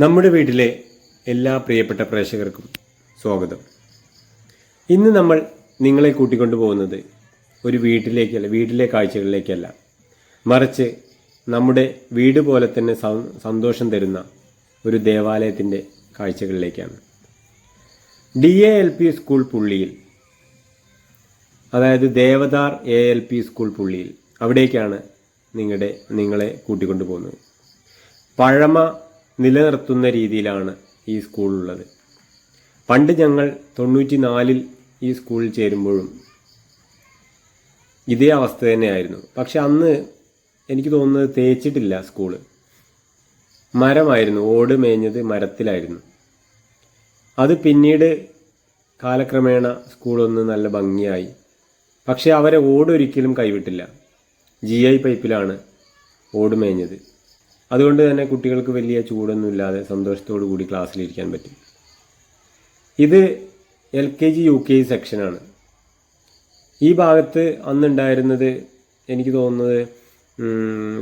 നമ്മുടെ വീട്ടിലെ എല്ലാ പ്രിയപ്പെട്ട പ്രേക്ഷകർക്കും സ്വാഗതം. ഇന്ന് നമ്മൾ നിങ്ങളെ കൂട്ടിക്കൊണ്ടു പോകുന്നത് ഒരു വീട്ടിലേക്കല്ല വീട്ടിലെ കാഴ്ചകളിലേക്കല്ല. മറിച്ച് നമ്മുടെ വീട് പോലെ തന്നെ സന്തോഷം തരുന്ന ഒരു ദേവാലയത്തിന്റെ കാഴ്ചകളിലേക്കാണ്. D A L P school പുള്ളിയിൽ അതായത് Devadar A L P school പുള്ളിയിൽ അവിടേക്കാണ് നിങ്ങളുടെ നിങ്ങളെ കൂട്ടിക്കൊണ്ടു പോകുന്നത്. പഴമ നിലനിർത്തുന്ന രീതിയിലാണ് ഈ സ്കൂളുള്ളത്. പണ്ട് ഞങ്ങൾ തൊണ്ണൂറ്റി നാലിൽ ഈ സ്കൂളിൽ ചേരുമ്പോഴും ഇതേ അവസ്ഥ തന്നെയായിരുന്നു. പക്ഷെ അന്ന് എനിക്ക് തോന്നുന്നത് തേച്ചിട്ടില്ല സ്കൂൾ. മരമായിരുന്നു ഓട് മേഞ്ഞത് മരത്തിലായിരുന്നു. അത് പിന്നീട് കാലക്രമേണ സ്കൂളൊന്ന് നല്ല ഭംഗിയായി. പക്ഷെ അവരെ ഓടൊരിക്കലും കൈവിട്ടില്ല. ജി ഐ പൈപ്പിലാണ് ഓട് മേഞ്ഞത്. അതുകൊണ്ട് തന്നെ കുട്ടികൾക്ക് വലിയ ചൂടൊന്നും ഇല്ലാതെ സന്തോഷത്തോടു കൂടി ക്ലാസ്സിലിരിക്കാൻ പറ്റി. ഇത് L K G U K G സെക്ഷനാണ്. ഈ ഭാഗത്ത് അന്നുണ്ടായിരുന്നത് എനിക്ക് തോന്നുന്നത്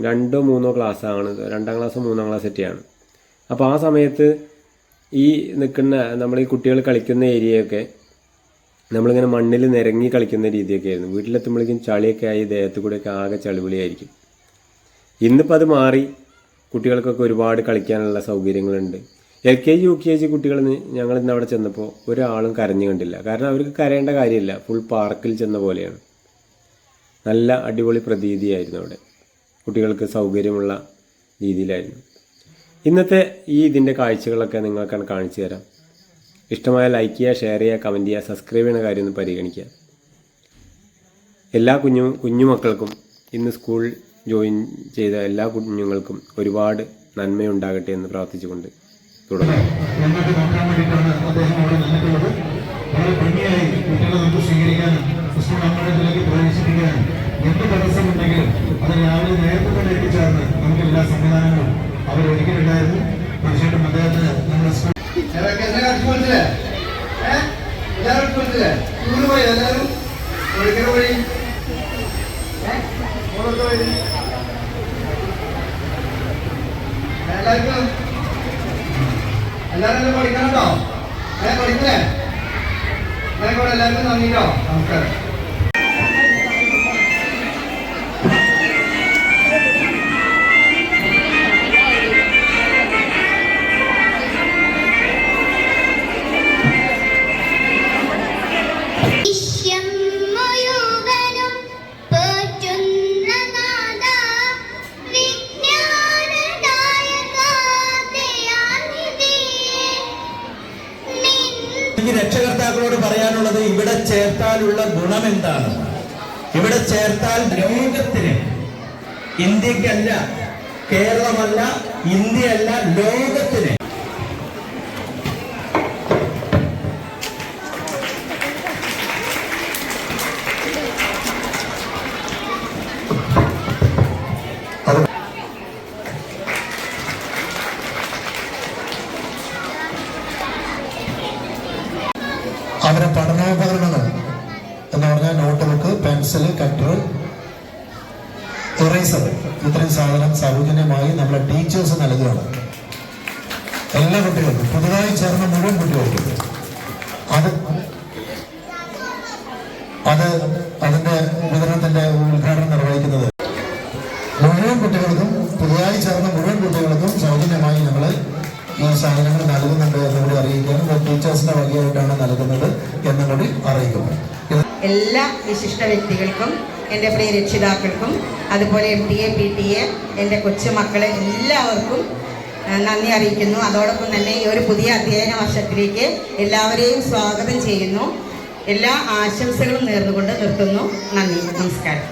രണ്ടോ മൂന്നോ ക്ലാസ്സാണ്. രണ്ടാം ക്ലാസ്സോ മൂന്നാം ക്ലാസ് ഒക്കെയാണ്. അപ്പോൾ ആ സമയത്ത് ഈ നിൽക്കുന്ന നമ്മൾ ഈ കുട്ടികൾ കളിക്കുന്ന ഏരിയയൊക്കെ നമ്മളിങ്ങനെ മണ്ണിൽ നിരങ്ങി കളിക്കുന്ന രീതിയൊക്കെ ആയിരുന്നു. വീട്ടിലെത്തുമ്പോഴേക്കും ചളിയൊക്കെ ആയി ദേഹത്ത് കൂടെയൊക്കെ ആകെ ചളിവിളിയായിരിക്കും ഇന്നിപ്പോൾ അത് മാറി. കുട്ടികൾക്കൊക്കെ ഒരുപാട് കളിക്കാനുള്ള സൗകര്യങ്ങളുണ്ട്. L K G U K G കുട്ടികൾ ഞങ്ങൾ ഇന്ന് അവിടെ ചെന്നപ്പോൾ ഒരാളും കരഞ്ഞു കണ്ടില്ല. കാരണം അവർക്ക് കരയേണ്ട കാര്യമില്ല. ഫുൾ പാർക്കിൽ ചെന്ന പോലെയാണ്. നല്ല അടിപൊളി പ്രതീതിയായിരുന്നു അവിടെ. കുട്ടികൾക്ക് സൗകര്യമുള്ള രീതിയിലായിരുന്നു. ഇന്നത്തെ ഈ ഇതിന്റെ കാഴ്ചകളൊക്കെ നിങ്ങൾക്കാണ് കാണിച്ചു തരാം. ഇഷ്ടമായ ലൈക്ക് ചെയ്യുക ഷെയർ ചെയ്യുക കമന്റ് ചെയ്യുക സബ്സ്ക്രൈബ് ചെയ്യുന്ന കാര്യം ഒന്ന് പരിഗണിക്കുക. എല്ലാ കുഞ്ഞു കുഞ്ഞുമക്കൾക്കും ഇന്ന് സ്കൂൾ ജോയിൻ ചെയ്ത എല്ലാ കുഞ്ഞുങ്ങൾക്കും ഒരുപാട് നന്മയുണ്ടാകട്ടെ എന്ന് പ്രാർത്ഥിച്ചുകൊണ്ട് തുടങ്ങാം എല്ലാവരും പഠിക്കണം കേട്ടോ ഏ പഠിക്കണേ? കൂടെ എല്ലാവർക്കും നന്ദിട്ടോ. നമസ്കാരം. ഇവിടെ ചേർത്താലുള്ള ഗുണം എന്താണ്? ഇവിടെ ചേർത്താൽ ലോകത്തിന് ഇന്ത്യക്കല്ല കേരളമല്ല ഇന്ത്യയല്ല ലോകത്തിന്. അവരെ പഠനോപകരണങ്ങൾ എന്ന് പറഞ്ഞാൽ notebook pencil cutter eraser. ഇത്രയും സാധനം സൗജന്യമായി നമ്മളെ ടീച്ചേഴ്സ് നൽകുകയാണ്. എല്ലാ കുട്ടികൾക്കും പുതുതായി ചേർന്ന മുഴുവൻ കുട്ടികൾക്കും. അത് അത് അതിന്റെ വിതരണത്തിന്റെ ഉദ്ഘാടനം നിർവഹിക്കുന്നത്. മുഴുവൻ കുട്ടികൾക്കും പുതുതായി ചേർന്ന മുഴുവൻ കുട്ടികൾക്കും സൗജന്യമായി നമ്മൾ സാധനങ്ങൾ നൽകുന്നുണ്ട് എന്നുകൂടി അറിയിക്കാനും ടീച്ചേഴ്സിന്റെ വകയായിട്ടാണ് നൽകുന്നത് എന്നും കൂടി അറിയിക്കുന്നു എല്ലാ വിശിഷ്ട വ്യക്തികൾക്കും എന്റെ പ്രിയ രക്ഷിതാക്കൾക്കും അതുപോലെ M T A P T A എന്റെ കൊച്ചുമക്കളെ എല്ലാവർക്കും നന്ദി അറിയിക്കുന്നു. അതോടൊപ്പം തന്നെ ഈ ഒരു പുതിയ അധ്യയന വർഷത്തിലേക്ക് എല്ലാവരെയും സ്വാഗതം ചെയ്യുന്നു. എല്ലാ ആശംസകളും നേർന്നുകൊണ്ട് നിർത്തുന്നു. നന്ദി. നമസ്കാരം.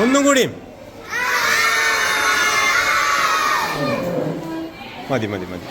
ഒന്നും കൂടിയും മതി മതി മതി.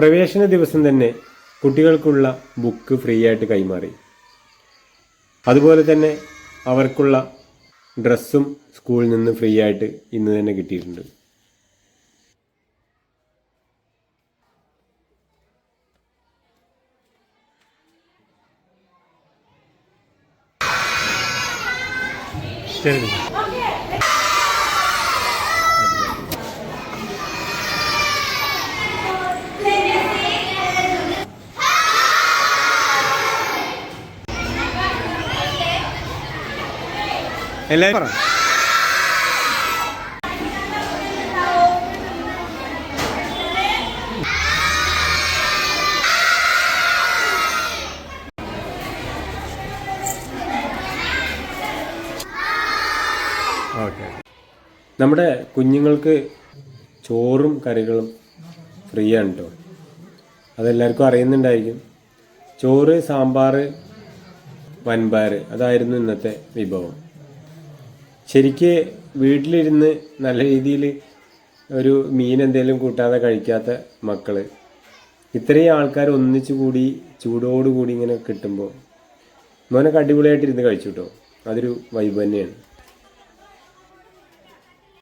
പ്രവേശന ദിവസം തന്നെ കുട്ടികൾക്കുള്ള ബുക്ക് ഫ്രീ ആയിട്ട് കൈമാറി. അതുപോലെ തന്നെ അവർക്കുള്ള ഡ്രസ്സും സ്കൂളിൽ നിന്ന് ഫ്രീ ആയിട്ട് ഇന്ന് തന്നെ കിട്ടിയിട്ടുണ്ട്. ശരി. എല്ലാവരും ഓക്കെ. നമ്മുടെ കുഞ്ഞുങ്ങൾക്ക് ചോറും കറികളും ഫ്രീ ആണ് കേട്ടോ അതെല്ലാവർക്കും അറിയുന്നുണ്ടായിരിക്കും. ചോറ് സാമ്പാർ വൻപാർ അതായിരുന്നു ഇന്നത്തെ വിഭവം. ശരിക്ക് വീട്ടിലിരുന്ന് നല്ല രീതിയിൽ ഒരു മീൻ എന്തെങ്കിലും കൂട്ടാതെ കഴിക്കാത്ത മക്കൾ ഇത്രയും ആൾക്കാർ ഒന്നിച്ചു കൂടി ചൂടോടുകൂടി ഇങ്ങനെ കിട്ടുമ്പോൾ മോനൊക്കെ അടിപൊളിയായിട്ട് ഇരുന്ന് കഴിച്ചു കേട്ടോ അതൊരു വൈബ് തന്നെയാണ്.